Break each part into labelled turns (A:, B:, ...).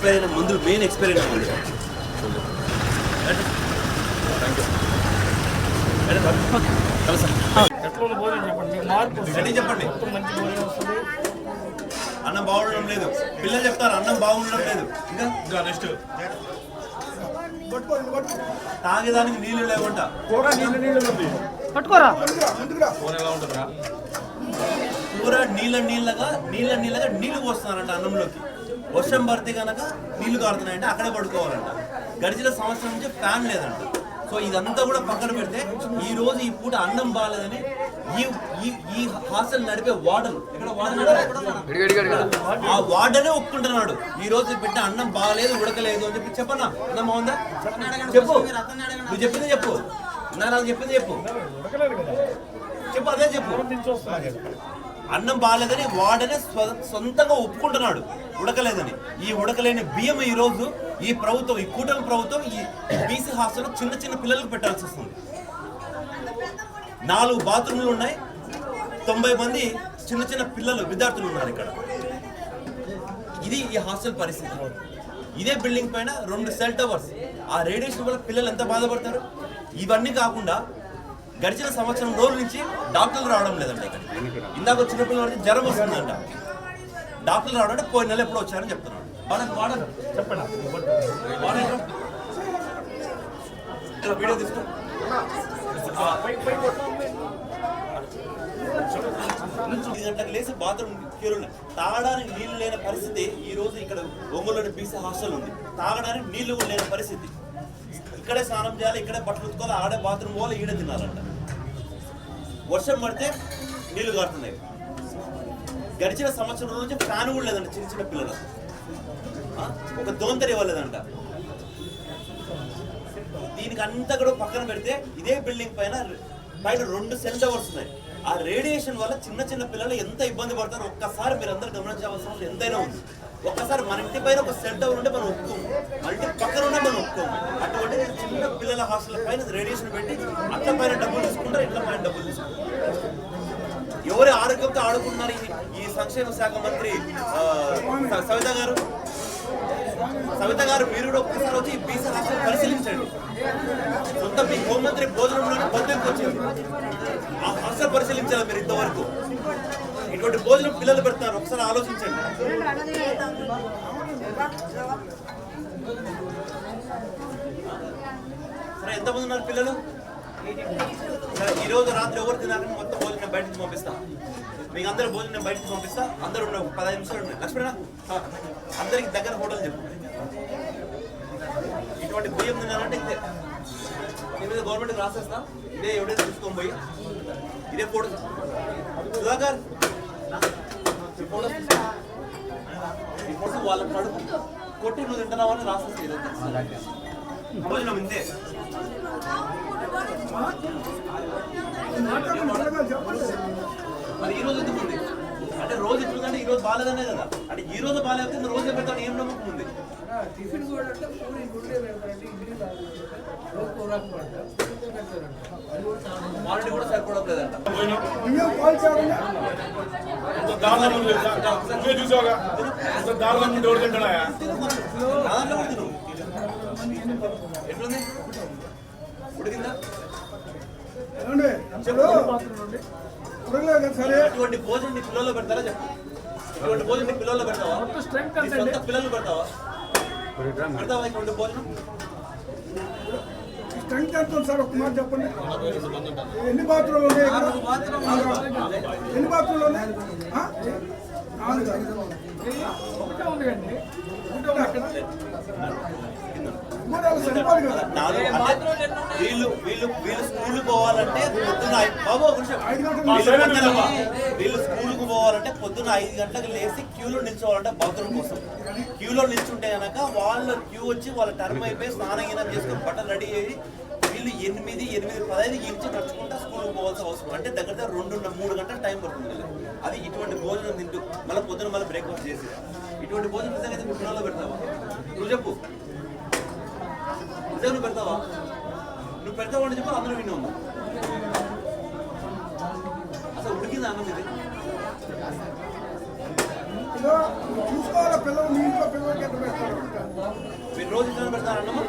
A: Expire అయిన మందులు main expire అయిన మందులు.
B: చెప్పండి
A: అన్నం బాగుండడం లేదు. పిల్లలు చెప్తారు అన్నం బాగుండడం లేదు. ఇంకా? నెక్స్ట్ తాగేదానికి నీళ్ళు లేవంట.
B: పట్టుకోరా.
A: కూర నీళ్ళ నీళ్ళగా నీళ్ళ నీళ్ళగా నీళ్ళు పోస్తున్నారంట అన్నంలోకి. వర్షం పడితే కనుక నీళ్ళు కారుతున్నాయంటే అక్కడే పడుకోవాలంట. గడిచిన సంవత్సరం నుంచి ఫ్యాన్ లేదంట. సో ఇదంతా కూడా పక్కన పెడితే ఈ రోజు ఈ పూట అన్నం బాగాలేదని ఈ ఈ హాస్టల్ నడిపే వార్డన్ ఇక్కడ వార్డన్ ఆ వార్డనే ఒప్పుకుంటున్నాడు. ఈ రోజు పెట్టిన అన్నం బాగాలేదు ఉడకలేదు అని చెప్పి చెప్పన్నా అన్నం బాగుందా? చెప్పు. నువ్వు చెప్పింది చెప్పు. నాన్న చెప్పింది చెప్పు. చెప్పు అదే చెప్పు. అన్నం బాగాలేదని వాడనే సొంతంగా ఒప్పుకుంటున్నాడు. ఉడకలేదని. ఈ ఉడకలేని బియ్యం ఈ రోజు ఈ ప్రభుత్వం ఈ కూటమి ప్రభుత్వం ఈ బీసీ హాస్టల్ చిన్న చిన్న పిల్లలకు పెట్టాల్సి వస్తుంది. నాలుగు బాత్రూమ్లు ఉన్నాయి. తొంభై మంది చిన్న చిన్న పిల్లలు విద్యార్థులు ఉన్నారు ఇక్కడ. ఇది ఈ హాస్టల్ పరిస్థితి. ఇదే బిల్డింగ్ పైన రెండు సెల్ టవర్స్. ఆ రేడియేషన్ వల్ల పిల్లలు ఎంత బాధపడతారు? ఇవన్నీ కాకుండా గడిచిన సంవత్సరం రోజుల నుంచి డాక్టర్లు రావడం లేదంట ఇక్కడ. ఇందాక వచ్చిన పిల్లలకి జ్వరం వస్తుందంట. డాక్టర్లు రావడం అంటే పోయిన నెల ఎప్పుడు వచ్చారని చెప్తున్నాడు వాడను
B: చెప్పండి.
A: వీడియో తీసుకో. గంటలకు లేచి బాత్రూమ్ క్యూర్ తాగడానికి నీళ్ళు లేని పరిస్థితి ఈ రోజు ఇక్కడ ఒంగోలులోని బీసీ హాస్టల్ ఉంది. తాగడానికి నీళ్ళు లేని పరిస్థితి. ఇక్కడే స్నానం చేయాలి ఇక్కడే బట్టలు ఉత్తుకోవాలి ఆడే బాత్రూమ్ పోవాలి ఈడే తినాలంట. వర్షం పడితే నీళ్ళు కారుతున్నాయి. గడిచిన సంవత్సరం నుంచి ఫ్యాన్ కూడా లేదంట చిన్న చిన్న పిల్లలు. ఒక దోంతరి ఇవ్వలేదంట. దీనికి అంతా కూడా పక్కన పెడితే ఇదే బిల్డింగ్ పైన బయట రెండు సెల్ టవర్స్ ఉన్నాయి. ఆ రేడియేషన్ వల్ల చిన్న చిన్న పిల్లలు ఎంత ఇబ్బంది పడతారో ఒక్కసారి మీరు అందరు గమనించాల్సిన అవసరం ఎంతైనా ఉంది. ఒకసారి మన ఇంటి పైన ఒక సెల్ టవర్ ఉంటే మనం ఒప్పుకోము. మన ఇంటి పక్కన ఉంటే మనం ఒప్పుకోము. అటువంటి చిన్న పిల్లల హాస్టల్ పైన రేడియేషన్ పెట్టి అట్ల పైన డబ్బులు తీసుకుంటారు ఇట్ల పైన డబ్బులు తీసుకుంటారు. ఎవరి ఆరోగ్యంతో ఆడుకుంటున్నారు ఈ- ఈ సంక్షేమ శాఖ మంత్రి ఆ, సవిత గారు? సవిత గారు మీరు కూడా ఒక్కసారి వచ్చి ఈ బీసీ హాస్టల్ పరిశీలించండి. సొంత మీ హోంమంత్రి భోజనంలోనే బద్దెకి వచ్చింది. ఆ హాస్టల్ పరిశీలించాలి మీరు ఇంతవరకు? ఇటువంటి భోజనం పిల్లలు పెడతారు. ఒకసారి ఆలోచించండి. సరే ఎంతమంది ఉన్నారు పిల్లలు? ఈరోజు ఈ రోజు రాత్రి ఎవరు తినాలని మొత్తం భోజనం బయటికి పంపిస్తా. మీకు అందరూ భోజనం బయటికి పంపిస్తా. అందరూ ఉన్న పదహైదు నిమిషాలు ఉన్నాయి లక్ష్మణ అందరికి దగ్గర హోటల్ చెప్పు. ఇటువంటి బియ్యం తినాలంటే ఇదే. దీని మీద గవర్నమెంట్కి రాసేస్తా. ఇదే ఎవడైతే తీసుకొని పోయి ఇదే ఫోటో. సుధాకర్ ఇప్పుడు వాళ్ళ కడుపు కొట్టి నువ్వు తింటున్నావు అని రాసేస్తా భోజనం ఇంతే మరి ఈరోజు ఎందుకు ఉంది? అంటే రోజు ఎట్లుందంటే ఈ రోజు బాగాలేదనే కదా. అంటే ఈ రోజు బాగాలేకపోతే రోజు పెడతాను ఏం నమ్మకం ఉంది?
C: టిఫిన్ కూడా అంటే పూరి గుడ్డే పెడతారండి ఇడ్లీ తాగుతారు రోజు కూరకు పడతారు పెడతారంట. అది కూడా చాలా
A: క్వాలిటీ కూడా సరిపోవడం లేదంట
D: చూసావుగా? అంత దారుణం ముందు ఎవరు తింటాడా
A: దాంట్లో కూడా తిను ఎట్లుంది? ఉడికిందా? ఇటువంటి భోజనం నీ పిల్లల్లో పెడతారా చెప్పు. ఇటువంటి భోజనం నీ పిల్లల్లో పెడతావా? నీ సొంత పిల్లలు పెడతావా? పెడతావా ఇటువంటి భోజనం?
E: స్ట్రెంగ్త్ ఎంత సార్? ఒక మాట చెప్పండి. ఎన్ని బాత్రూమ్లు ఉన్నాయి? ఎన్ని బాత్రూమ్లు ఉన్నాయి? నాలుగు.
B: ఒకటే ఉంది కండి
E: మూడు అవి సరిపోదు కదా
A: నాలుగు అంటే వీళ్ళు వీళ్ళు వీళ్ళు స్కూల్ పోవాలంటే బాబు వీళ్ళు కు పోవాలంటే పొద్దున్న ఐదు గంటలకు లేచి క్యూలో నిల్చోవాలంటే బాత్రూమ్ కోసం. క్యూలో నిల్చుంటే గనక వాళ్ళ క్యూ వచ్చి వాళ్ళ టర్మ్ అయిపోయి స్నానం గినం చేసుకుని బట్టలు రెడీ అయ్యి వీళ్ళు ఎనిమిది ఎనిమిది పదహైదు ఇంచి నడుచుకుంటా స్కూల్కి పోవాల్సిన అవసరం. అంటే దగ్గర దగ్గర రెండు మూడు గంటల టైం పడుతుంది. అది ఇటువంటి భోజనం తింటూ మళ్ళీ పొద్దున మళ్ళీ బ్రేక్ఫాస్ట్ చేసి ఇటువంటి భోజనం నిజంగా అయితే పెడతావా? నువ్వు చెప్పు. నిజంగా నువ్వు పెడతావా? నువ్వు పెడతావా అని చెప్పి అందరూ విని ఉందా అసలు ఉడికిందా అన్నం ఇది?
E: ఇదో నువ్వు చూసుకోవాలా పిల్లలు మీ ఇంట్లో పిల్లలకి ఎంత పెడతారు?
A: మీరు రోజు ఇట్లానే పెడతారు అన్నము?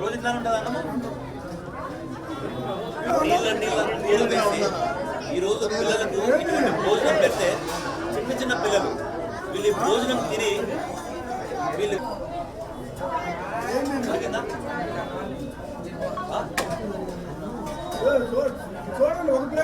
A: రోజు ఇట్లానే ఉంటుంది అన్నము? నీళ్ళ నీళ్ళ నీళ్ళు వేసి ఈ రోజు పిల్లలకు ఇటువంటి భోజనం పెడితే చిన్న చిన్న పిల్లలు వీళ్ళు భోజనం తిని వీళ్ళు జరిగిందా? ఆ?
E: ఏ, చూడు- చూడండి ఒక ప్లేట్ కాదు అది చూడండి
A: ఆనే చెప్తాడు, ఉడకలేదని. ఉడకలేని బియ్యము అన్నం పెట్టి
E: ఏమి ఇవి?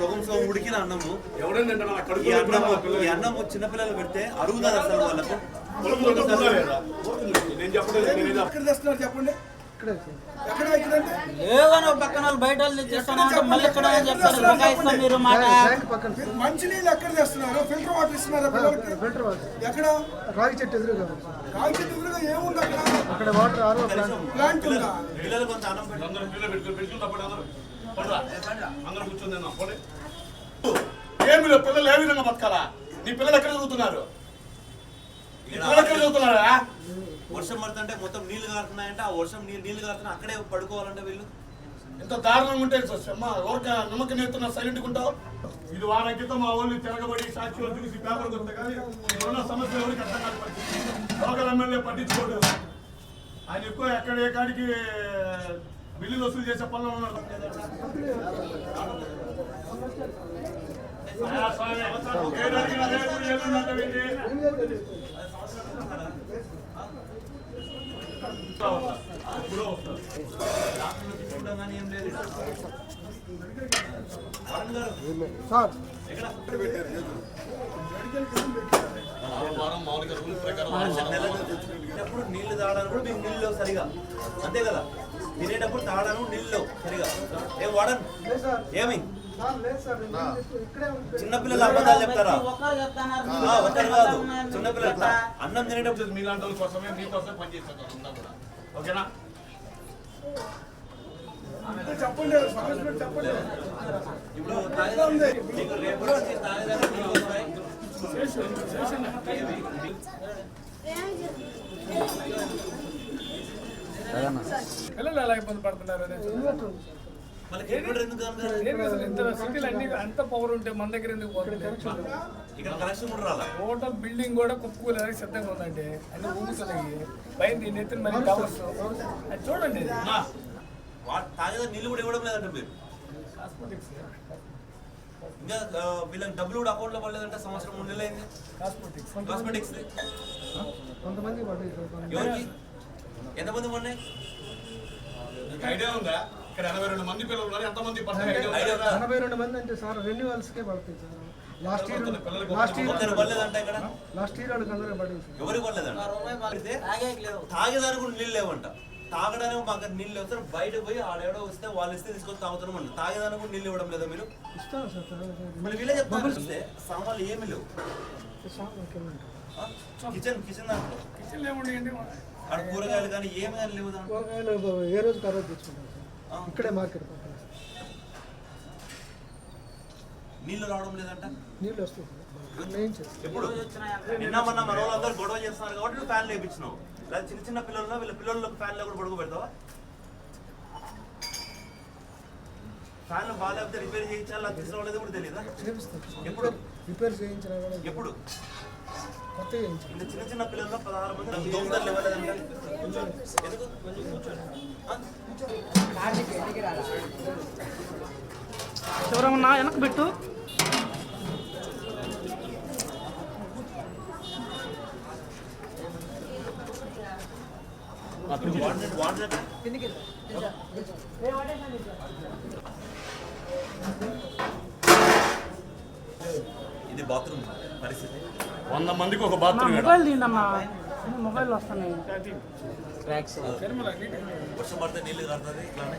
A: సగం సగం ఉడికిన అన్నము? ఈ అన్నము. ఈ అన్నము చిన్నపిల్లలు పెడితే అరుగుతుంది అసలు వాళ్ళకు
E: చెప్పండి
F: పక్కన బయట వాళ్ళు తెచ్చేస్తాను అంటే మళ్ళీ ఇక్కడ అని చెప్తారు బకాయిస్తాం మీరు మాట
E: మంచి నీళ్ళు ఎక్కడ తెస్తున్నారు ఫిల్టర్ వాటర్ ఇస్తున్నారా పిల్లలకి
G: ఫిల్టర్ వాటర్
E: ఎక్కడ
G: రాగి చెట్టు ఎదురుగా.
E: రాగి చెట్టు ఎదురుగా ఏముంది అక్కడ
G: అక్కడ వాటర్ ఆరో
E: ప్లాంట్
A: పిల్లలు
E: ఉందా
A: పిల్లలు కొంత అన్నం పెట్టి
D: అందరూ కూర్చొని. ఏమి లేదు, పిల్లలు ఏ విధంగా బతకాలా? నీ పిల్లలు ఎక్కడ చదువుతున్నారు? పిల్లలు ఎక్కడ చదువుతున్నారా?
A: వర్షం పడుతుంటే మొత్తం నీళ్ళు కారుతున్నాయంటే. ఆ వర్షం నీళ్ళు నీళ్ళు కారుతున్నాయి అక్కడే పడుకోవాలంటే వీళ్ళు.
D: ఎంత దారుణంగా ఉంటే ఓరక నమ్మకం నేస్తున్నా సైలెంట్ ఉంటావు? ఇది వారం క్రితం మా వాళ్ళు తిరగబడి సాక్షి చూసి పేపర్ కొత్త కానీ ఉన్న సమస్య ఎవరికి అర్థం కాదు. లోకల్ ఎమ్మెల్యే పట్టించుకోడు ఆయన ఎక్కువ ఎక్కడ ఏ కాడికి బిల్లులు వసూలు చేసే పనులు ఉన్నారు.
G: సార్.
D: మామూలుగా రూల్ ప్రకారం
A: తినేటప్పుడు నీళ్ళు తాగడానికి కూడా మీకు నీళ్ళు సరిగా. అంతే కదా? తినేటప్పుడు కూడా నీళ్ళు సరిగా. ఏం వాడను? ఏమి. చిన్నపిల్లలు అబద్ధాలు చెప్తారా?
F: ఒక్కరు
A: కాదు. చిన్నపిల్లలు అన్నం తినేటప్పుడు
D: మీలాంటి వాళ్ళ కోసమే మీకోసమే కూడా. ఓకేనా?
E: చెప్పండి చెప్పండి.
A: ఇప్పుడు రేపు.
B: పిల్లలు ఎలా ఇబ్బంది పడుతున్నారు అంత పవర్ ఉంటే మన దగ్గర ఎందుకు టోటల్ బిల్డింగ్ కూడా కుప్పుకోలేదని సిద్ధంగా ఉందండి. అన్ని ఊగుతున్నాయి. దీన్ని ఎత్తున మరి టవర్స్ అది చూడండి.
A: నీళ్ళు కూడా ఇవ్వడం లేదంట మీరు. ఇంకా వీళ్ళకి డబ్బులు కూడా అకౌంట్లో పడలేదంటే సంవత్సరం మూడు నెలలు అయింది.
B: కాస్మెటిక్స్
A: కాస్మెటిక్స్
G: కొంతమంది.
A: ఎవరికి? ఎంతమంది ఉన్నాయి
D: ఐడియా ఉందా? ఇక్కడ ఎనభై రెండు మంది పిల్లలు ఉన్నారు. ఎంతమంది?
G: ఎనభై రెండు మంది అంటే సార్ రెన్యువల్స్కే పడుతుంది sir. Last year last year
A: కొందరు పడలేదంట ఇక్కడ?
G: లాస్ట్ ఇయర్ వాళ్ళకి అందరూ పడింది సార్.
A: ఎవరికి పడలేదంట? పడితే
F: తాగేకి లేదు
A: తాగేదానికి కూడా నీళ్ళు లేవంట. తాగడానికి మాకు నీళ్ళు సార్. బయట పోయి ఆడెవడో వస్తే వాళ్ళు ఇస్తే తీసుకొని తాగుతున్నాం అంట. తాగేదానికి కూడా నీళ్ళు ఇవ్వడం లేదా మీరు?
G: ఇస్తాను సార్
A: వీళ్ళే సామాన్లు ఏమి లేవు? కిచెన్ కిచెన్ దాంట్లో.
B: కిచెన్
A: ఆడ కూరగాయలు కానీ ఏమి కానీ లేవు
G: కూరగాయలు ఏ రోజు కరోజు తెచ్చుకుంటాం. సార్. ఇక్కడే మార్కెట్ పక్కన.
A: నీళ్ళు రావడం లేదంట?
G: నీళ్ళు చేస్తాం.
A: ఎప్పుడు? నిన్న మొన్న మన వాళ్ళందరూ గొడవ చేస్తున్నారు కాబట్టి నువ్వు ఫ్యాన్ లేపించినావు లేదా చిన్న చిన్న పిల్లలు వీళ్ళ పిల్లలకు ఫ్యాన్లో కూడా పడుకో పెడతావా? ఫ్యాన్ బాగాలేకపోతే రిపేర్ చేయించాలి తీసుకురావలేదు కూడా తెలియదా. ఎప్పుడు?
G: రిపేర్ చేయించినా కూడా
A: ఎప్పుడు?
G: కొత్త
A: చిన్న చిన్న పిల్లల్లో పదహారు మంది నాకు దోమలు ఇవ్వలేదంట ఎందుకు
F: వెనక పెట్టు.
A: వాడినట్టు వాడినట్టు ఇది బాత్రూమ్ పరిస్థితి.
D: వంద మందికి ఒక బాత్రూమ్
F: మొబైల్ తీయండమ్మా. మొబైల్ వస్తున్నాయి.
A: వర్షం పడితే నీళ్ళు కారుతుంది ఇట్లానే.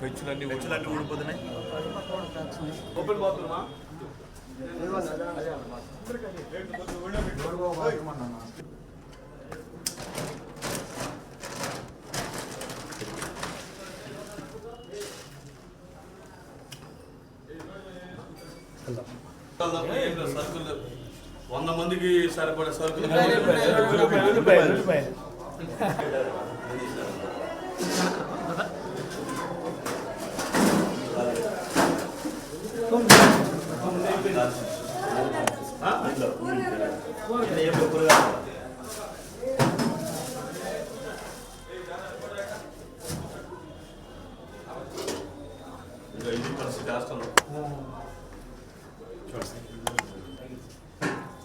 D: పెచ్చులన్నీ
A: పెచ్చులు అన్నీ ఊడిపోతున్నాయి.
D: ఓపెన్ బాత్రూమా వంద మందికి సరిపడే సరుకులు ఇది పరిస్థితి హాస్టల్లో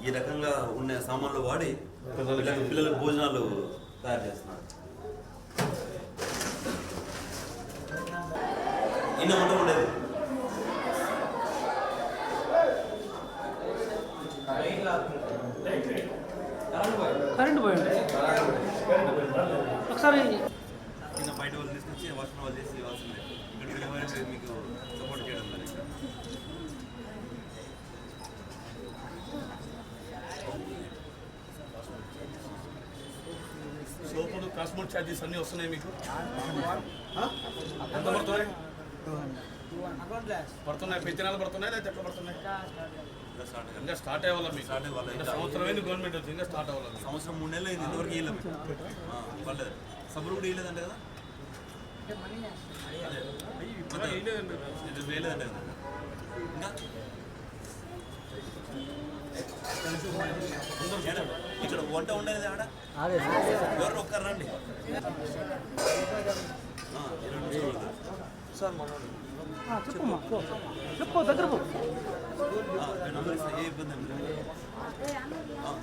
A: ఈ రకంగా ఉన్న సామాన్లు వాడి పిల్లలకి పిల్లలకు భోజనాలు తయారు చేస్తున్నారు. ఇన్న ఉండేది
F: కరెంట్ పోయింది ఒకసారి
A: కింద బయట వాళ్ళు తీసుకొచ్చి వర్షం వాళ్ళు చేసి ఇవ్వాల్సిందే ఇక్కడ డెలివరీ మీకు సపోర్ట్ చేయడం లేదు ఇక్కడ.
D: సోపులు అన్నీ వస్తున్నాయి మీకు? ఎంత పడుతున్నాయి? పడుతున్నాయి. ప్రతి నెల పడుతున్నాయి లేదా ఎట్లా పడుతున్నాయి?
A: ఇంకా స్టార్ట్ అయ్యాలి.
D: ఇంకా స్టార్ట్ అవ్వాలి మీకు?
A: స్టార్ట్ అవ్వాలి.
D: ఇంకా సంవత్సరం అయింది గవర్నమెంట్ వచ్చి ఇంకా స్టార్ట్ అవ్వాలి.
A: సంవత్సరం మూడు నెలలు అయింది ఇంతవరకు పర్లేదు. సబ్బులు కూడా వేయలేదంటే కదా? వేయలేదంటే కదా ఇంకా? ఇక్కడ వంట ఉండేది ఆడ? ఎవరు ఒక్కరు రండి. ఆ, ఇరవై నిమిషాలు పడుతుంది.
F: చెప్పమ్మా పో. చెప్పు దగ్గర
A: ఏ ఇబ్బంది ఏం లేదు. ఆ.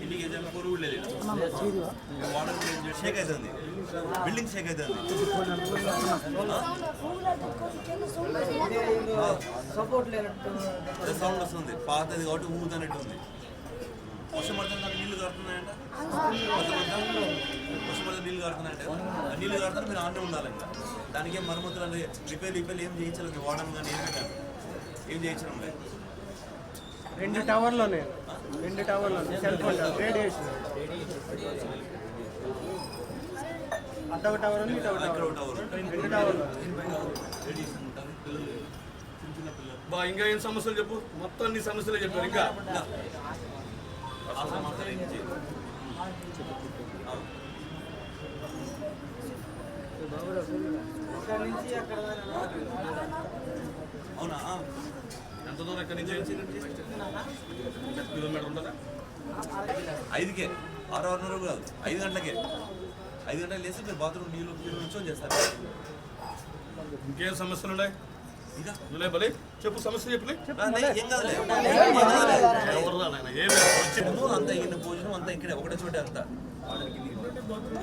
A: ఇంటికి ఏదైనా పొరుగు లేదు వాటర్ షేక్ అవుతుంది బిల్డింగ్ షేక్ అవుతుంది
G: సపోర్ట్ లేనట్టు
A: సౌండ్ వస్తుంది. పాతది కాబట్టి ఊగుతున్నట్టు ఉంది వర్షం పడుతుంది నాకు నీళ్ళు కారుతున్నాయంట వర్షం నీళ్ళు కారుతున్నాయంట మీరు ఆనే ఉండాలి ఇంకా. దానికి ఏం మరమ్మతులు అనేది రిపేర్ రిపేర్ ఏం చేయించలేదు వాడడం కానీ ఏం ఏం చేయించడం లేదు.
G: రెండు టవర్లోనే రెండు టవర్లోనే సెల్ ఫోన్ రేడియేషన్. అదొక టవర్ ఉంది టవర్. రెండు టవర్లు.
A: రేడియేషన్ ఉంటుంది పిల్లలు
D: బా ఇంకా ఏం సమస్యలు చెప్పు? మొత్తం అన్ని సమస్యలే చెప్పారు ఇంకా
A: అవునా?
D: ఎంత దూరం ఎక్కడి నుంచి కిలోమీటర్ ఉంటుందా?
A: ఐదుకే. ఆరు ఆరున్నర కాదు ఐదు గంటలకే. ఐదు గంటలకు లేసి మీరు బాత్రూమ్ నీళ్ళు నీళ్ళు నుంచొని చేస్తారు.
D: ఇంకేం సమస్యలు ఉన్నాయి? నువ్వులే చెప్పు సమస్య
A: భోజనం అంతా ఇన్ని భోజనం అంతా ఇక్కడే ఒకటే చోటే అంతా.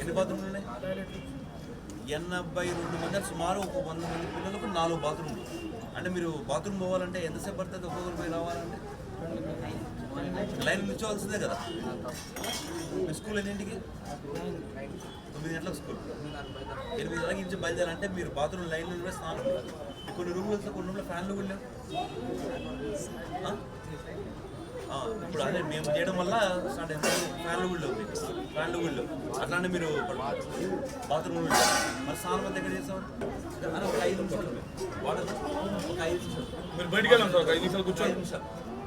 A: ఎన్ని బాత్రూమ్లు ఉన్నాయి? ఎనభై రెండు మంది సుమారు ఒక వంద మంది పిల్లలకు నాలుగు బాత్రూమ్లు. అంటే మీరు బాత్రూమ్ పోవాలంటే ఎంతసేపు పడుతుంది? ఒక్కొక్కరు పోయి రావాలంటే? లైన్ నిల్చోవాల్సిందే కదా. మీ స్కూల్ ఎన్నింటికి? తొమ్మిది గంటలకు స్కూల్. ఎనిమిది గంటల నుంచి బయలుదేరాలంటే మీరు బాత్రూమ్ లైన్ నుండి స్నానం కొన్ని రూమ్లు వస్తే కొన్ని రూమ్లో ఫ్యాన్లు కూడా లేవు. ఇప్పుడు అదే మేము చేయడం వల్ల స్టార్ట్ అయింది ఫ్యాన్లు కూడా లేవు మీకు. ఫ్యాన్లు కూడా లేవు. అట్లానే మీరు బాత్రూమ్ కూడా. మరి స్నానం అంతా ఎక్కడ చేస్తాం అని ఒక ఐదు నిమిషాలు వాటర్ ఒక ఐదు నిమిషాలు.
D: మీరు బయటికి వెళ్ళాం సార్ ఒక ఐదు నిమిషాలు
A: ఒక
D: కూర్చోండి.
A: ఐదు నిమిషాలు.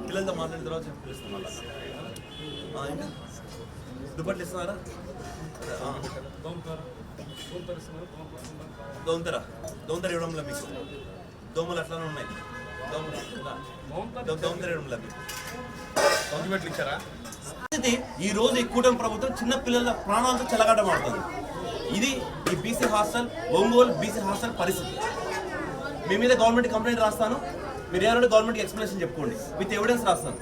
A: పిల్లలతో మాట్లాడిన తర్వాత చెప్పిస్తాం మళ్ళీ. ఇంకా దుప్పట్లు ఇస్తున్నారా. దోమతెర దోమతెర ఇవ్వడంలో మీకు. దోమలు అట్లానే ఉన్నాయి. దోమలు దో- దోమతెర ఇవ్వడంలో మీకు.
D: పంపిపెట్లు ఇచ్చారా?
A: పరిస్థితి ఈ రోజు ఈ కూటమి ప్రభుత్వం చిన్న పిల్లల ప్రాణాలతో చెలగాటమాడుతుంది ఇది ఈ BC hostel Ongole BC hostel పరిస్థితి. మీ మీద గవర్నమెంట్ కంప్లైంట్ రాస్తాను. మీరు ఏమంటే గవర్నమెంట్కి ఎక్స్ప్లెనేషన్ చెప్పుకోండి. విత్ ఎవిడెన్స్ రాస్తాను.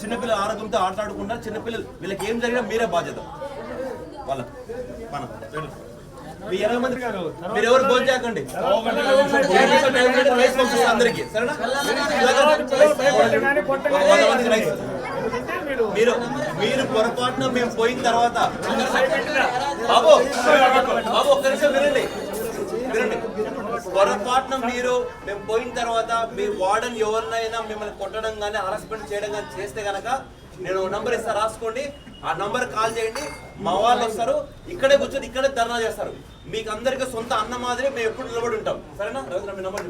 A: చిన్నపిల్లల ఆరోగ్యంతో ఆటలాడకుండా చిన్నపిల్లలు వీళ్ళకి ఏం జరిగినా మీరే బాధ్యత. వాళ్ళ మనం మీ ఇరవై మంది మీరు ఎవరు భోజనం చేయకండి. రైస్ పంపిస్తాను అందరికీ. సరేనా? రైస్ మీరు మీరు పొరపాటున మేము పోయిన తర్వాత బాబు బాబు ఒక్క నిమిషం వినండి. వినండి. పొరపాటున మీరు మేము పోయిన తర్వాత మీ వార్డెన్ ఎవరినైనా మిమ్మల్ని కొట్టడం కానీ హరాస్మెంట్ చేయడం కానీ చేస్తే గనక నేను నంబర్ ఇస్తా రాసుకోండి. ఆ నంబర్ కాల్ చేయండి. మా వాళ్ళు వస్తారు. ఇక్కడే కూర్చొని ఇక్కడే ధర్నా చేస్తారు. మీకు అందరికీ సొంత అన్న మాదిరి మేము ఎప్పుడు నిలబడి ఉంటాం. సరేనా? రవీంద్ర మీ నంబర్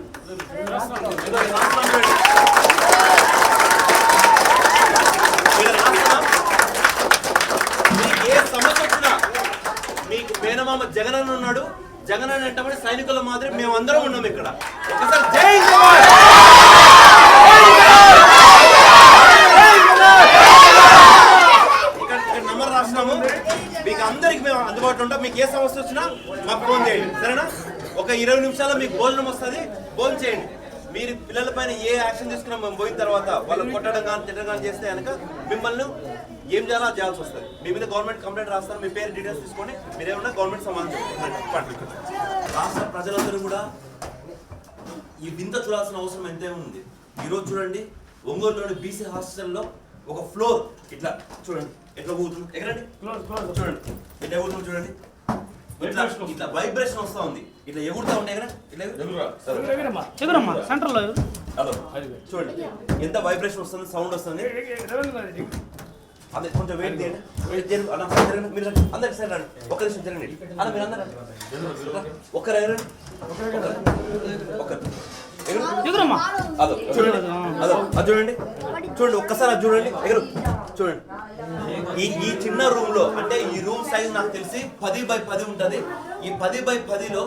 A: మీకు ఏ సమస్య వచ్చినా మీకు మేనమామ జగన్ ఉన్నాడు. జగన్ అంటే సైనికుల మాదిరి మేము అందరం ఉన్నాం ఇక్కడ. ఒకసారి జై జవాన్ ఇక్కడ రాష్ట్రము. మీకు అందరికి మేము అందుబాటులో ఉంటాం. మీకు ఏ సమస్య వచ్చినా మాకు ఫోన్ చేయండి. సరేనా? ఒక ఇరవై నిమిషాల్లో మీకు భోజనం వస్తుంది. భోజనం చేయండి. మీరు పిల్లల పైన ఏ యాక్షన్ తీసుకున్నా మేము పోయిన తర్వాత వాళ్ళు కొట్టడం కానీ తిట్టడం కానీ చేస్తే కనుక మిమ్మల్ని ఏం చేయాలో చేయాల్సి వస్తుంది. మీ మీద గవర్నమెంట్ కంప్లైంట్ రాస్తారు మీ పేరు డీటెయిల్స్ తీసుకొని మీరేమన్నా గవర్నమెంట్ సమాధానం రాష్ట్ర ప్రజలందరూ కూడా ఈ వింత చూడాల్సిన అవసరం ఎంతే ఉంది. ఈరోజు చూడండి ఒంగోలులోని బీసీ హాస్టల్లో ఒక ఫ్లోర్ ఇట్లా చూడండి. ఎట్లా ఎక్కడండి చూడండి ఎగురుతుంది చూడండి ఇట్లా ఇట్లా వైబ్రేషన్ వస్తా ఉంది. ఇట్లా ఎగురుతా ఉంటాయి ఎక్కడ ఇట్లా.
B: ఎగరమ్మా.
F: సెంటర్లో
A: అదో. చూడండి. ఎంత వైబ్రేషన్ వస్తుంది సౌండ్ వస్తుంది? అదే కొంచెం వెయిట్ చేయండి. వెయిట్ చేయండి. అన్న ఒకసారి జరగండి మీరు. అందరికి సరే రండి. ఒక్క నిమిషం జరగండి అన్న మీరు అందరు ఒక్కరు ఎగరండి. ఒక్కరు. ఎగరు
F: చిగురమ్మా
A: అదో చూడండి. అదో అది చూడండి. చూడండి ఒక్కసారి అది చూడండి. ఎగరు. చూడండి. ఈ ఈ చిన్న రూమ్లో అంటే ఈ రూమ్ సైజ్ నాకు తెలిసి పది బై పది ఉంటది. ఈ పది బై పదిలో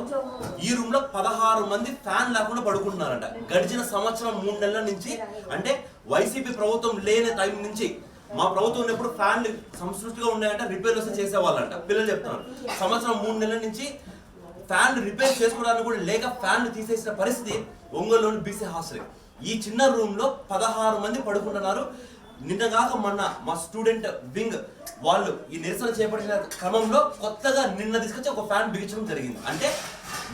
A: ఈ రూమ్లో పదహారు మంది ఫ్యాన్ లేకుండా పడుకుంటున్నారంట. గడిచిన సంవత్సరం మూడు నెలల నుంచి అంటే వైసీపీ ప్రభుత్వం లేని టైం నుంచి మా ప్రభుత్వం ఉన్నప్పుడు ఫ్యాన్లు సంస్కృతిగా ఉన్నాయంటే రిపేర్ వస్తే చేసేవాళ్ళంట. పిల్లలు చెప్తున్నారు. సంవత్సరం మూడు నెలల నుంచి ఫ్యాన్ రిపేర్ చేసుకోవడానికి కూడా లేక ఫ్యాన్ తీసేసిన పరిస్థితి ఒంగోలులోని బీసీ హాస్టల్. ఈ చిన్న రూమ్లో పదహారు మంది పడుకుంటున్నారు. నిన్న కాక మొన్న మా స్టూడెంట్ వింగ్ వాళ్ళు ఈ నిరసన చేపట్టిన క్రమంలో కొత్తగా నిన్న తీసుకొచ్చి ఒక ఫ్యాన్ బిగించడం జరిగింది. అంటే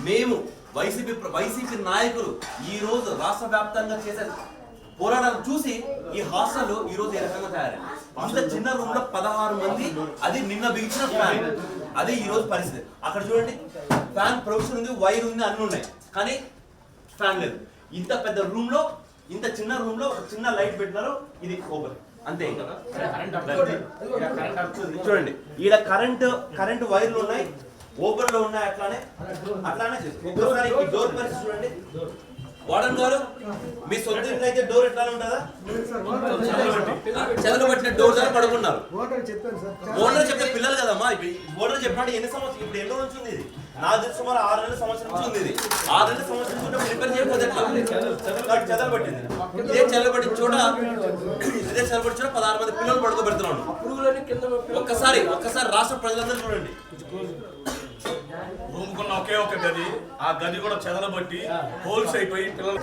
A: మేము వైసీపీ వైసీపీ నాయకులు ఈ రోజు రాష్ట్ర వ్యాప్తంగా చేసే పోరాటాలు చూసి ఈ హాస్టల్ ఈ రోజు ఏ రకంగా తయారైంది? అంత చిన్న రూమ్లో పదహారు మంది అది నిన్న బిగించిన ఫ్యాన్. అదే ఈ రోజు పరిస్థితి. అక్కడ చూడండి ఫ్యాన్ ప్రొఫెషన్ ఉంది వైర్ ఉంది అన్ని ఉన్నాయి. కానీ ఫ్యాన్ లేదు. ఇంత పెద్ద రూమ్లో ఇంత చిన్న రూమ్లో ఒక చిన్న లైట్ పెట్టినారు ఇది ఓపెన్ అంతే ఇంకా. చూడండి ఈడ కరెంట్ కరెంట్ వైర్లు ఉన్నాయి. ఓపెన్లో ఉన్నాయి అట్లానే. అట్లానే ఒక్కసారి డోర్ పరిస్థితి చూడండి. వార్డెన్ గారు మీ సొంత ఇంట్లో అయితే డోర్ ఎట్లా ఉంటుందా? చెదలు పట్టిన డోర్ దగ్గర పడుకున్నారు.
G: ఓటర్ చెప్పాను సార్.
A: ఓనర్ చెప్పే పిల్లలు కదమ్మా ఓనర్ చెప్పినట్టు ఎన్ని సంవత్సరం ఇప్పుడు ఎన్ని రోజుల నుంచి ఉంది ఇది? నా తెలిసి సుమారు ఆరు నెలల సంవత్సరం నుంచి ఉంది ఇది. ఆరు నెలల సంవత్సరం నుంచి రిపేర్ చేయకపోతే కాబట్టి చెదలు పట్టింది. ఇదే చెదలు పట్టిన చోట ఇదే చెదలు పట్టిన చోట పదహారు మంది పిల్లలు పడుకోబెడుతున్నాను ఒక్కసారి ఒక్కసారి రాష్ట్ర ప్రజలందరూ చూడండి.
D: రూమ్ కున్న ఒకే ఒక గది ఆ గది కూడా చెదలబట్టి హోల్స్ అయిపోయి పిల్లలు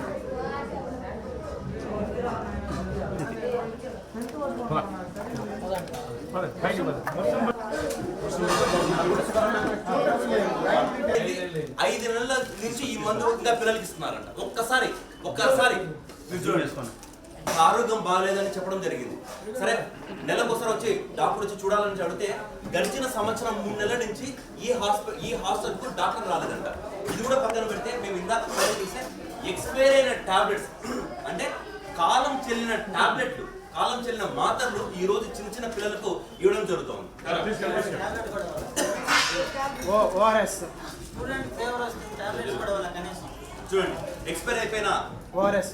A: ఐదు నెలల నుంచి ఈ మందు ఇంకా పిల్లలకి ఇస్తున్నారంట ఒక్కసారి. ఒక్కసారి ఆరోగ్యం బాగాలేదని చెప్పడం జరిగింది. సరే నెలకోసారి వచ్చి డాక్టర్ వచ్చి చూడాలని అడిగితే గడిచిన సంవత్సరం మూడు నెలల నుంచి ఈ హాస్పిటల్ ఈ హాస్పిటల్కు డాక్టర్ రాలేదంట. ఇది కూడా పక్కన పెడితే మేము ఇందాక ఫైల్ చేసే ఎక్స్పైర్ అయిన టాబ్లెట్స్. అంటే కాలం చెల్లిన టాబ్లెట్లు. కాలం చెల్లిన మాత్రలు ఈ రోజు చిన్న చిన్న పిల్లలకు ఇవ్వడం జరుగుతుంది. చూడండి ఎక్స్పైర్ అయిపోయిన
G: ఓఆర్ఎస్.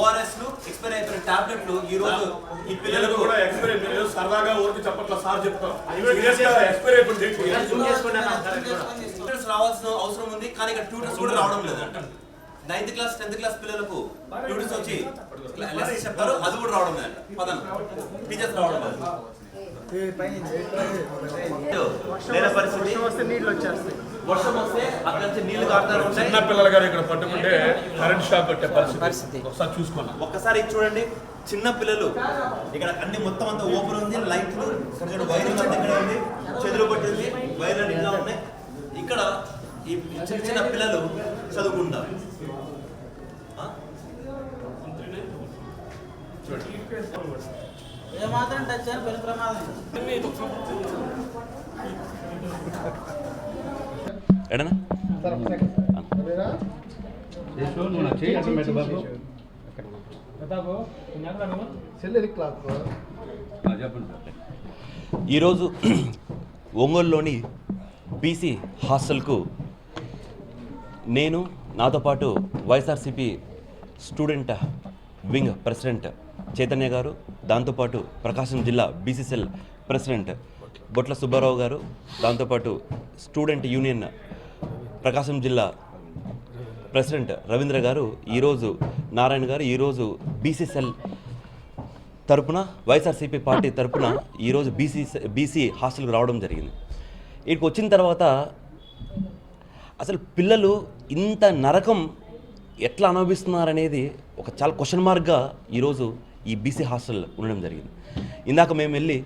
A: ఓఆర్ఎస్లు ఎక్స్పైర్ అయిపోయిన టాబ్లెట్లు ఈ రోజు ఈ
D: పిల్లలకు కూడా ఎక్స్పైర్ సరదాగా ఊరికి చెప్పట్ల సార్ చెప్తాం. సీరియస్గా ఎక్స్పైర్ అయిపోయింది.
A: ట్యూటర్స్ రావాల్సిన అవసరం ఉంది కానీ ఇక్కడ ట్యూటర్స్ కూడా రావడం లేదంట నైన్త్ క్లాస్ టెన్త్ క్లాస్ పిల్లలకు ట్యూటర్స్ వచ్చి లెసన్స్ చెప్తారు అది కూడా రావడం పదన టీచర్స్ రావడం లేదు. లేని పరిస్థితి.
G: వస్తే నీళ్ళు వచ్చేస్తాయి
A: వర్షం వస్తే అక్కడ నుంచి నీళ్ళు కారుతారు. ఉంటాయి
D: చిన్న పిల్లలు గారు ఇక్కడ పట్టుకుంటే కరెంట్ షాక్ కొట్టే పరిస్థితి. ఒకసారి చూసుకున్నాం
A: ఒక్కసారి చూడండి. చిన్న పిల్లలు. ఇక్కడ అన్ని మొత్తం అంతా ఓపెన్ ఉంది. లైట్లు. ఇక్కడ అంతా ఇక్కడ ఉంది. చెదురు పట్టింది. వైర్లు ఇట్లా ఉన్నాయి. ఇక్కడ ఈ చిన్న చిన్న పిల్లలు చదువుకుంటారు.
F: టచ్ పెను ప్రమాదం.
A: ఎడనా? ఈరోజు ఒంగోలులోని బీసీ హాస్టల్కు నేను నాతో పాటు YSRCP student wing president Chaitanya garu దాంతోపాటు ప్రకాశం జిల్లా బీసీసెల్ ప్రెసిడెంట్ బొట్ల సుబ్బారావు గారు దాంతోపాటు స్టూడెంట్ యూనియన్ ప్రకాశం జిల్లా ప్రెసిడెంట్ రవీంద్ర గారు ఈరోజు నారాయణ గారు ఈరోజు బీసీసెల్ తరపున వైఎస్ఆర్సీపీ పార్టీ తరపున ఈరోజు బీసీ బీసీ హాస్టల్కి రావడం జరిగింది. ఇక్కడికి వచ్చిన తర్వాత అసలు పిల్లలు ఇంత నరకం ఎట్లా అనుభవిస్తున్నారనేది ఒక చాలా క్వశ్చన్ మార్క్గా ఈరోజు ఈ బీసీ హాస్టల్ ఉండడం జరిగింది. ఇందాక మేము వెళ్ళి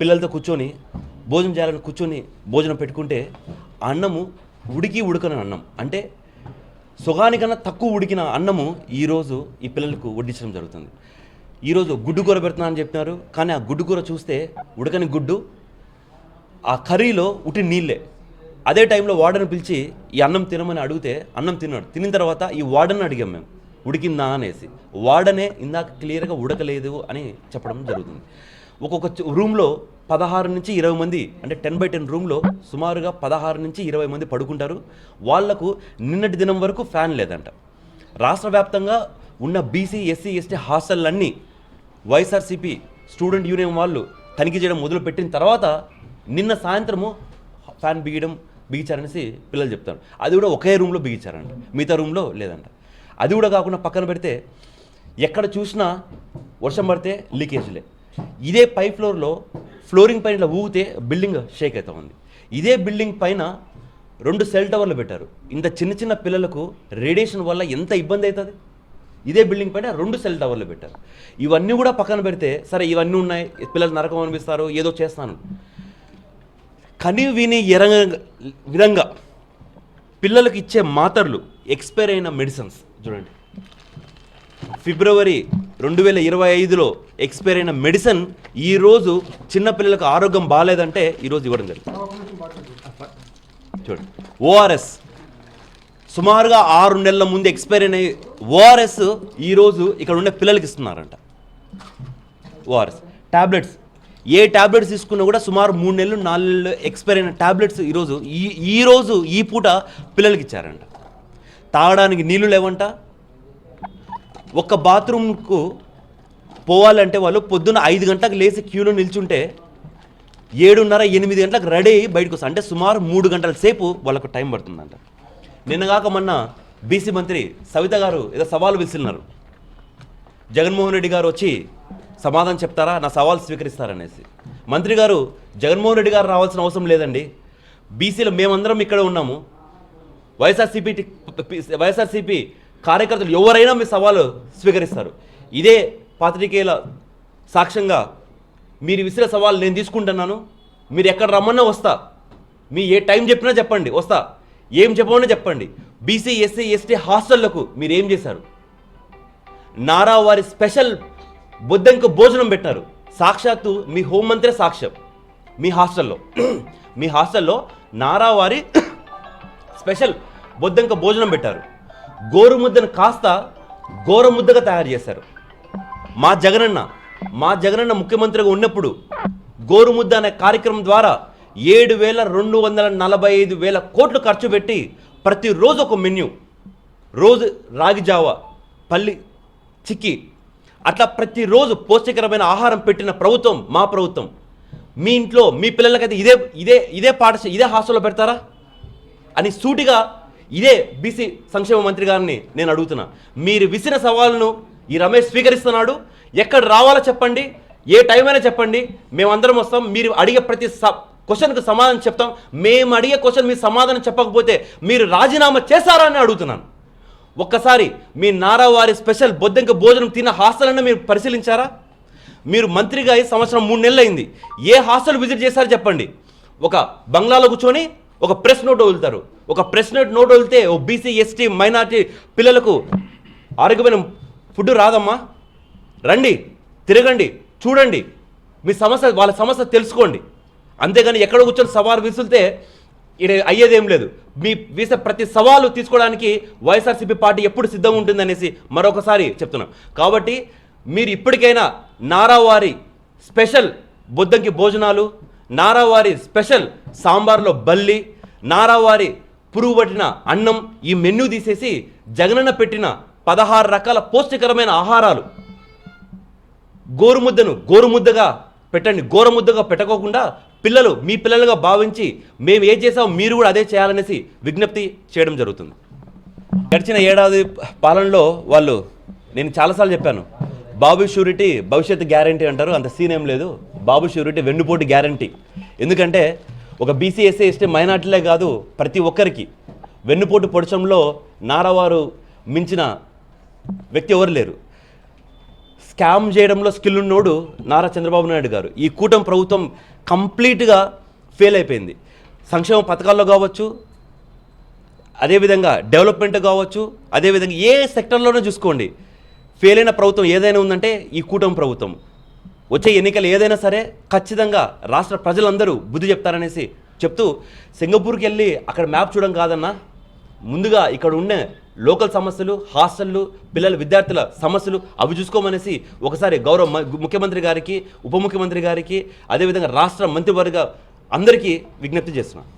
A: పిల్లలతో కూర్చొని భోజనం చేయాలని కూర్చొని భోజనం పెట్టుకుంటే ఆ అన్నము ఉడికి ఉడకని అన్నం. అంటే సుగానికన్నా తక్కువ ఉడికిన అన్నము ఈరోజు ఈ పిల్లలకు వడ్డించడం జరుగుతుంది. ఈరోజు గుడ్డు కూర పెడుతున్నానని చెప్పినారు కానీ ఆ గుడ్డు కూర చూస్తే ఉడకని గుడ్డు ఆ కర్రీలో ఉట్టి నీళ్ళే. అదే టైంలో వార్డెన్ పిలిచి ఈ అన్నం తినమని అడిగితే అన్నం తిన్నాడు తినిన తర్వాత ఈ వార్డెన్ అడిగాం మేము. ఉడికిందా అనేసి. వాడనే ఇందాక క్లియర్గా ఉడకలేదు అని చెప్పడం జరుగుతుంది. ఒక్కొక్క రూమ్లో పదహారు నుంచి ఇరవై మంది అంటే టెన్ బై టెన్ రూమ్లో సుమారుగా పదహారు నుంచి ఇరవై మంది పడుకుంటారు. వాళ్ళకు నిన్నటి దినం వరకు ఫ్యాన్ లేదంట. రాష్ట్ర వ్యాప్తంగా ఉన్న బీసీ ఎస్సీ ఎస్టీ హాస్టల్లన్నీ వైఎస్ఆర్సీపీ స్టూడెంట్ యూనియన్ వాళ్ళు తనిఖీ చేయడం మొదలుపెట్టిన తర్వాత నిన్న సాయంత్రము ఫ్యాన్ బిగడం బిగించారనేసి పిల్లలు చెప్తారు. అది కూడా ఒకే రూమ్లో బిగించారంట మిగతా రూమ్లో లేదంట. అది కూడా కాకుండా పక్కన పెడితే ఎక్కడ చూసినా వర్షం పడితే లీకేజ్లే. ఇదే పై ఫ్లోర్లో ఫ్లోరింగ్ పైన ఇట్లా ఊగితే బిల్డింగ్ షేక్ అవుతూ ఉంది. ఇదే బిల్డింగ్ పైన రెండు సెల్ టవర్లు పెట్టారు. ఇంత చిన్న చిన్న పిల్లలకు రేడియేషన్ వల్ల ఎంత ఇబ్బంది అవుతుంది ఇదే బిల్డింగ్ పైన రెండు సెల్ టవర్లు పెట్టారు. ఇవన్నీ కూడా పక్కన పెడితే సరే ఇవన్నీ ఉన్నాయి పిల్లలు నరకం అనిపిస్తారు ఏదో చేస్తాను. కని విని ఎరంగ విధంగా పిల్లలకు ఇచ్చే మాత్రలు ఎక్స్పైర్ అయిన మెడిసిన్స్ చూడండి. ఫిబ్రవరి రెండు వేల ఇరవై ఐదులో ఎక్స్పైర్ అయిన మెడిసిన్ ఈరోజు చిన్నపిల్లలకు ఆరోగ్యం బాగాలేదంటే ఈరోజు ఇవ్వడం జరిగింది. చూడండి. ఓఆర్ఎస్ సుమారుగా ఆరు నెలల ముందు ఎక్స్పైర్ అయిన ఓఆర్ఎస్ ఈరోజు ఇక్కడ ఉండే పిల్లలకి ఇస్తున్నారంట. ORS tablets. ఏ టాబ్లెట్స్ తీసుకున్నా కూడా సుమారు మూడు నెలలు నాలుగు నెలలు ఎక్స్పైర్ అయిన టాబ్లెట్స్ ఈరోజు ఈ ఈరోజు ఈ పూట పిల్లలకి ఇచ్చారంట. తాగడానికి నీళ్ళు లేవంట. ఒక్క బాత్రూమ్కు పోవాలంటే వాళ్ళు పొద్దున్న ఐదు గంటలకు లేచి క్యూలో నిల్చుంటే ఏడున్నర ఎనిమిది గంటలకు రెడీ అయ్యి బయటకు వస్తారు అంటే సుమారు మూడు గంటల సేపు వాళ్ళకు టైం పడుతుందంట. నిన్నగాక మొన్న బీసీ మంత్రి సవిత గారు ఏదో సవాలు విసిరినారు. జగన్మోహన్ రెడ్డి గారు వచ్చి సమాధానం చెప్తారా? నా సవాల్ స్వీకరిస్తారనేసి. మంత్రి గారు జగన్మోహన్ రెడ్డి గారు రావాల్సిన అవసరం లేదండి. బీసీలో మేమందరం ఇక్కడ ఉన్నాము. వైఎస్ఆర్సీపీ వైఎస్ఆర్సీపీ కార్యకర్తలు ఎవరైనా మీ సవాలు స్వీకరిస్తారు. ఇదే పాత్రికేయుల సాక్ష్యంగా మీరు విసిరే సవాల్ నేను తీసుకుంటున్నాను. మీరు ఎక్కడ రమ్మన్నా వస్తా. మీ ఏ టైం చెప్పినా చెప్పండి వస్తా. ఏం చెప్పమన్నా చెప్పండి. బీసీ ఎస్సీ ఎస్టీ హాస్టళ్ళకు మీరు ఏం చేశారు? నారా వారి స్పెషల్ బుద్ధంకు భోజనం పెట్టారు. సాక్షాత్తు మీ హోంమంత్రి సాక్ష్యం మీ హాస్టల్లో. మీ హాస్టల్లో నారా వారి స్పెషల్ బొద్దంక భోజనం పెట్టారు. గోరుముద్దను కాస్త గోరముద్దగా తయారు చేశారు. మా జగనన్న మా జగనన్న ముఖ్యమంత్రిగా ఉన్నప్పుడు గోరుముద్ద అనే కార్యక్రమం ద్వారా ఏడు వేల రెండు వందల నలభై ఐదు వేల కోట్లు ఖర్చు పెట్టి ప్రతిరోజు ఒక మెన్యూ. రోజు రాగి జావ పల్లి చిక్కి. అట్లా ప్రతిరోజు పౌష్టికరమైన ఆహారం పెట్టిన ప్రభుత్వం మా ప్రభుత్వం. మీ ఇంట్లో మీ పిల్లలకైతే ఇదే ఇదే ఇదే పాఠశాల ఇదే హాస్టల్లో పెడతారా? అని సూటిగా ఇదే బీసీ సంక్షేమ మంత్రి గారిని నేను అడుగుతున్నా. మీరు విసిన సవాళ్ళను ఈ రమేష్ స్వీకరిస్తున్నాడు. ఎక్కడ రావాలో చెప్పండి. ఏ టైం అయినా చెప్పండి. మేమందరం వస్తాం. మీరు అడిగే ప్రతి స క్వశ్చన్కు సమాధానం చెప్తాం. మేము అడిగే క్వశ్చన్ మీరు సమాధానం చెప్పకపోతే మీరు రాజీనామా చేస్తారా అని అడుగుతున్నాను. ఒక్కసారి మీ నారావారి స్పెషల్ బొద్దంక భోజనం తిన్న హాస్టల్ని మీరు పరిశీలించారా? మీరు మంత్రిగా ఈ సంవత్సరం మూడు నెలలు అయింది ఏ హాస్టల్ విజిట్ చేశారో చెప్పండి. ఒక బంగ్లాలో కూర్చొని ఒక ప్రెస్ నోట్ వదులుతారు. ఒక ప్రెస్ నోట్ నోట్ వదిలితే ఓ బీసీ ఎస్టీ మైనార్టీ పిల్లలకు ఆరోగ్యమైన ఫుడ్ రాదమ్మా. రండి తిరగండి చూడండి. మీ సమస్య వాళ్ళ సమస్య తెలుసుకోండి. అంతేగాని ఎక్కడ కూర్చొని సవాలు విసులితే ఇక్కడ అయ్యేదేం లేదు. మీ వీసే ప్రతి సవాలు తీసుకోవడానికి వైఎస్ఆర్సీపీ పార్టీ ఎప్పుడు సిద్ధంగా ఉంటుందనేసి మరొకసారి చెప్తున్నాం. కాబట్టి మీరు ఇప్పటికైనా నారావారి స్పెషల్ బుద్ధంకి భోజనాలు నారావారి స్పెషల్ సాంబార్లో బల్లి నారావారి పురుగు పట్టిన అన్నం ఈ మెన్యూ తీసేసి జగనన్న పెట్టిన పదహారు రకాల పౌష్టికరమైన ఆహారాలు. గోరుముద్దను గోరుముద్దగా పెట్టండి. గోరముద్దగా పెట్టకోకుండా పిల్లలు మీ పిల్లలుగా భావించి మేము ఏం చేసామో మీరు కూడా అదే చేయాలనేసి విజ్ఞప్తి చేయడం జరుగుతుంది. గడిచిన ఏడాది పాలనలో వాళ్ళు నేను చాలాసార్లు చెప్పాను బాబు షూరిటీ భవిష్యత్తు గ్యారంటీ అంటారు అంత సీన్ ఏం లేదు. బాబు షూరిటీ వెన్నుపోటు గ్యారంటీ. ఎందుకంటే ఒక బీసీ ఎస్సీ ఎస్టీ మైనార్టీలే కాదు ప్రతి ఒక్కరికి. వెన్నుపోటు పొడచంలో నారావారు మించిన వ్యక్తి ఎవరు లేరు. స్కామ్ చేయడంలో స్కిల్ ఉన్నోడు నారా చంద్రబాబు నాయుడు గారు. ఈ కూటమి ప్రభుత్వం కంప్లీట్గా ఫెయిల్ అయిపోయింది. సంక్షేమ పథకాల్లో కావచ్చు అదేవిధంగా డెవలప్మెంట్ కావచ్చు అదేవిధంగా ఏ సెక్టర్లోనే చూసుకోండి. ఫెయిల్ అయిన ప్రభుత్వం ఏదైనా ఉందంటే ఈ కూటమి ప్రభుత్వం. వచ్చే ఎన్నికలు ఏదైనా సరే ఖచ్చితంగా రాష్ట్ర ప్రజలందరూ బుద్ధి చెప్తారనేసి చెప్తూ సింగపూర్కి వెళ్ళి అక్కడ మ్యాప్ చూడడం కాదన్నా ముందుగా ఇక్కడ ఉండే లోకల్ సమస్యలు హాస్టళ్ళు పిల్లల విద్యార్థుల సమస్యలు అవి చూసుకోమనేసి ఒకసారి గౌరవ ముఖ్యమంత్రి గారికి ఉప ముఖ్యమంత్రి గారికి అదేవిధంగా రాష్ట్ర మంత్రివర్గ అందరికీ విజ్ఞప్తి చేస్తున్నాను